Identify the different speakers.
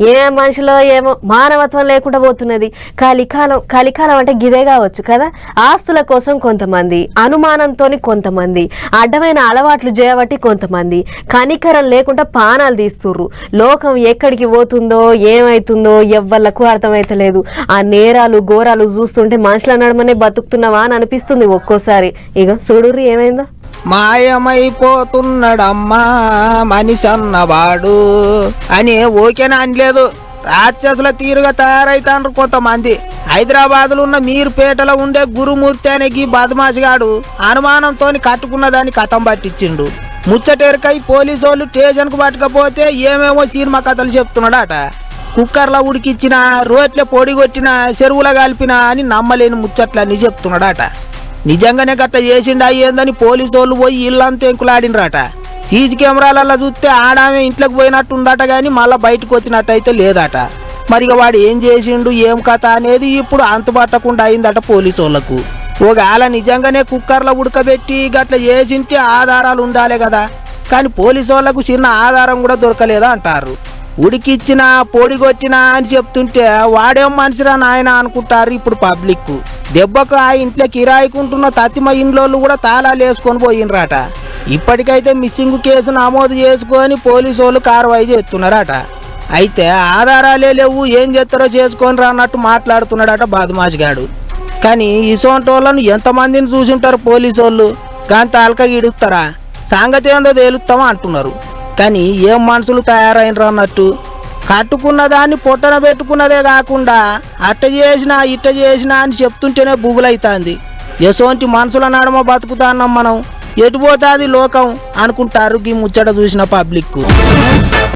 Speaker 1: ఏ మనిషిలో ఏమో మానవత్వం లేకుండా పోతున్నది. కలికాలం కలికాలం అంటే గిదే కావచ్చు కదా? ఆస్తుల కోసం కొంతమంది అనుమానంతో కొంతమంది అడ్డమైన అలవాట్లు చేయబట్టి కొంతమంది కనికరం లేకుండా పానాలు తీస్తుర్రు. లోకం ఎక్కడికి పోతుందో ఏమైతుందో ఎవ్వళ్ళకు అర్థమైతలేదు. ఆ నేరాలు ఘోరాలు చూస్తుంటే మనుషుల నడమనే బతుకుతున్నావా అని అనిపిస్తుంది ఒక్కోసారి. ఇక చూడుర్రి ఏమైందో.
Speaker 2: మాయమైపోతున్నాడమ్మా మనిషి అన్నవాడు అని ఓకేనా అనలేదు. రాక్షసుల తీరుగా తయారైతాండ్రు కొంతమంది. హైదరాబాద్లో ఉన్న మీరుపేటలో ఉండే గురుమూర్తి అనే గీ బదమాసిగాడు అనుమానంతో కట్టుకున్న దాన్ని కథం పట్టించిండు. ముచ్చటెరకై పోలీసు వాళ్ళు స్టేషన్కు పట్టకపోతే ఏమేమో సినిమా కథలు చెప్తున్నాడట. కుక్కర్లో ఉడికిచ్చిన రోట్ల పొడి కొట్టిన చెరువుల కలిపిన అని నమ్మలేని ముచ్చట్లన్నీ చెప్తున్నాడట. నిజంగానే గట్ట చేసిండా ఏందని పోలీసు వాళ్ళు పోయి ఇల్లంతా ఎంకులాడినరాట. సీసీ కెమెరాలలో చూస్తే ఆడామె ఇంట్లోకి పోయినట్టు ఉందట కానీ మళ్ళీ బయటకు వచ్చినట్టయితే లేదట. మరి ఇక వాడు ఏం చేసిండు ఏం కథ అనేది ఇప్పుడు అంతుపట్టకుండా అయిందట పోలీసు వాళ్ళకు ఒకవేళ నిజంగానే కుక్కర్లో ఉడకబెట్టి గట్ల చేసింటే ఆధారాలు ఉండాలి కదా. కానీ పోలీసు వాళ్ళకు చిన్న ఆధారం కూడా దొరకలేదా అంటారు. ఉడికిచ్చినా పొడిగొట్టినా అని చెప్తుంటే వాడేం మనిషిరా నాయన అనుకుంటారు ఇప్పుడు పబ్లిక్ దెబ్బకు ఆ ఇంట్లో కిరాయికుంటున్న తత్తిమ ఇండ్లోళ్ళు కూడా తాళాలు వేసుకొని పోయినరాట. ఇప్పటికైతే మిస్సింగ్ కేసు నమోదు చేసుకొని పోలీసు వాళ్ళు కార్వాయి చేస్తున్నారట. అయితే ఆధారాలే లేవు ఏం చేస్తారో చేసుకొని రా అన్నట్టు మాట్లాడుతున్నాడట బాదమాష్ గాడు. కానీ ఇసోంటి వాళ్ళను ఎంతమందిని చూసింటారు పోలీసు వాళ్ళు కానీ తాలక ఇడుస్తారా సంగతి ఏందో తేలుస్తామా అంటున్నారు. కానీ ఏం మనుషులు తయారైనరు అన్నట్టు? కట్టుకున్న దాన్ని పొట్టన పెట్టుకున్నదే కాకుండా అట్ట చేసినా ఇట్ట చేసినా అని చెప్తుంటేనే బుగులైతాంది ఎసోంటి మనుషుల నడమ బతుకుతాన్నాం మనం. ఎటు పోతాది లోకం అనుకుంటారు గీ ముచ్చట చూసిన పబ్లిక్